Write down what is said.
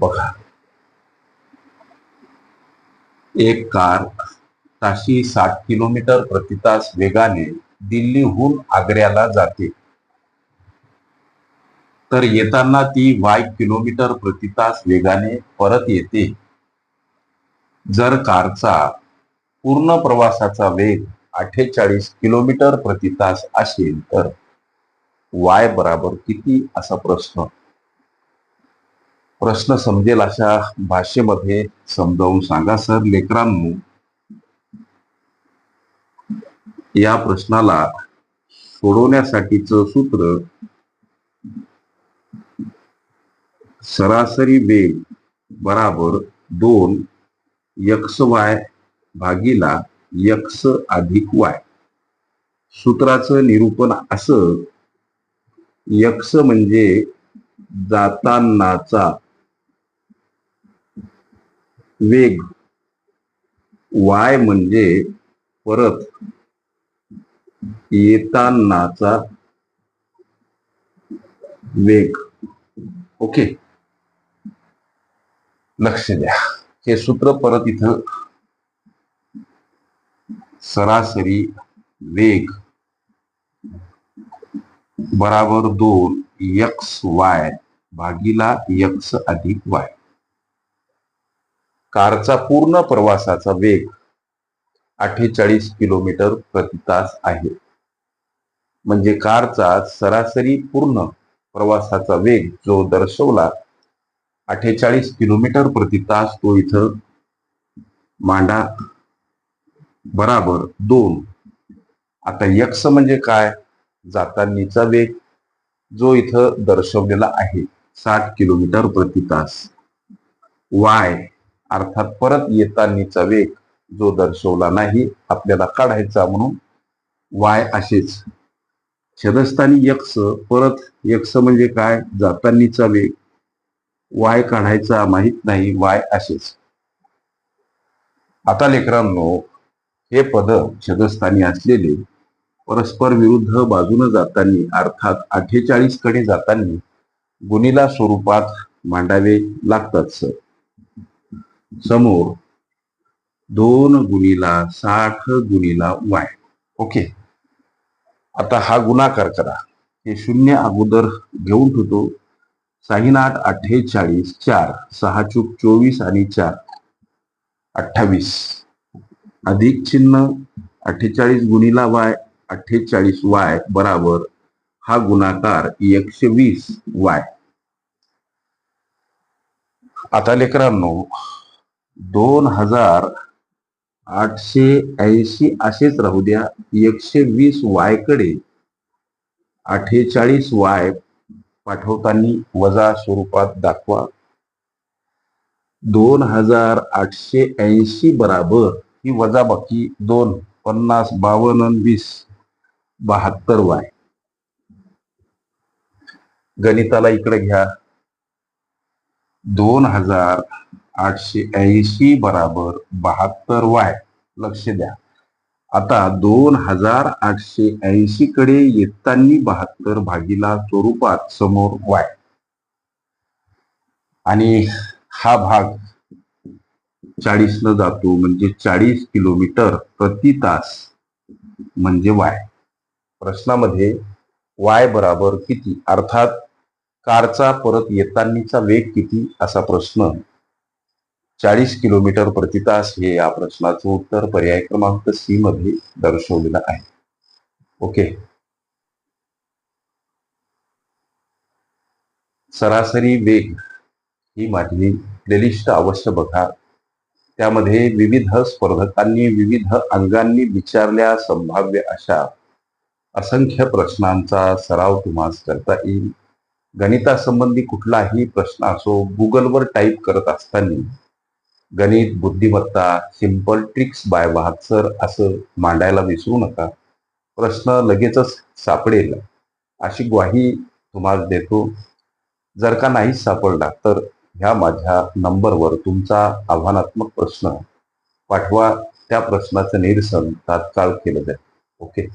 बघा. एक कार ताशी साठ किलोमीटर प्रति तास वेगाने दिल्लीहून आग्र्याला जाते. तर येताना ती वाय किलोमीटर प्रति तास वेगाने परत येते. जर कारचा पूर्ण प्रवासाचा वेग अठ्ठेचाळीस किलोमीटर प्रति तास असेल तर वाय बराबर किती? असा प्रश्न. प्रश्न समजेल अशा भाषेमध्ये समजावून सांगा सर. लेकरांनो या प्रश्नाला सोडवण्यासाठीचं सूत्र सरासरी वेग बराबर दोन यक्स वाय भागीला यक्स अधिक वाय. सूत्राचं निरूपण असं यक्स म्हणजे जातानाचा वेग. वाय म्हणजे परत येतानाचा वेग. ओके. लक्ष द्या. हे सूत्र परत इथं सरासरी वेग बराबर दोन यक्स वाय भागीला यक्स अधिक वाय कारचा पूर्ण प्रवासाचा वेग अठ्ठेचाळीस किलोमीटर प्रति तास आहे. म्हणजे कारचा सरासरी पूर्ण प्रवासाचा वेग जो दर्शवला अठ्ठेचाळीस किलोमीटर प्रति तास तो इथं मांडा बराबर दोन. आता यक्ष म्हणजे काय? जातानीचा वेग जो इथं दर्शवलेला आहे साठ किलोमीटर प्रति तास. वाय अर्थात परत येतानीचा वेग जो दर्शवला नाही आपल्याला काढायचा म्हणून वाय असेच. छदस्थानी यक्ष परत यक्ष म्हणजे काय? जातानीचा वेग. वाय काढायचा माहीत नाही वाय असेच. आता लेकरांनो हे पद छदस्थानी असलेले परस्पर विरुद्ध बाजूने जातानी अर्थात अठ्ठेचाळीसकडे जातानी गुणिला स्वरूपात मांडावे लागतात सर. समोर दोन गुणिला साठ गुणिला वाय. ओके आता हा गुणाकार करा. हे शून्य अगोदर घेऊन ठेवतो. साईन आठ अठ्ठेचाळीस चार सहा चूक चोवीस आणि चार अठ्ठावीस. अधिक चिन्ह अठ्ठेचाळीस गुणिला वाय अठ्ठेचाळीस वाय बराबर हा गुणाकार एकशे वीस वाय. आता लेकरांनो दोन हजार आठशे ऐंशी असेच राहू द्या. एकशे वीस वायकडे अठ्ठेचाळीस वाय पाठवताना वजा स्वरूपात दाखवा. दोन हजार आठशे ऐंशी बराबर ही वजा बाकी दोन पन्नास बावन्न आणि वीस बहात्तर वाय. गणिताला इकडे घ्या. दोन हजार आठशे ऐंशी बराबर बहात्तर वाय. लक्ष द्या. आता दोन हजार आठशे ऐंशी कडे येतानी बहात्तर भागीला स्वरूपात समोर वाय. आणि हा भाग चाळीस न जातो म्हणजे चाळीस किलोमीटर प्रति तास म्हणजे वाय. प्रश्नामध्ये वाय बराबर किती? अर्थात कारचा परत येतानीचा वेग किती? असा प्रश्न चाळीस किलोमीटर प्रति तास हे या प्रश्नाचं उत्तर पर्याय क्रमांक सी मध्ये दर्शवलेलं आहे. ओके सरासरी वेग ही माझी प्लेलिस्ट अवश्य बघा. त्यामध्ये विविध स्पर्धकांनी विविध अंगांनी विचारल्या संभाव्य अशा असंख्य प्रश्नांचा सराव तुम्हाला करता येईल. गणितासंबंधी कुठलाही प्रश्न असो गुगलवर टाईप करत असताना गणित बुद्धिमत्ता सिंपल ट्रिक्स बाय बहात्तर असं मांडायला विसरू नका. प्रश्न लगेचच सापडेल. अशी ग्वाही तुम्हाला देतो. जर का नाही सापडला तर ह्या माझ्या नंबरवर तुमचा आव्हानात्मक प्रश्न पाठवा. त्या प्रश्नाचं निरसन तात्काळ केलं जाईल. ओके?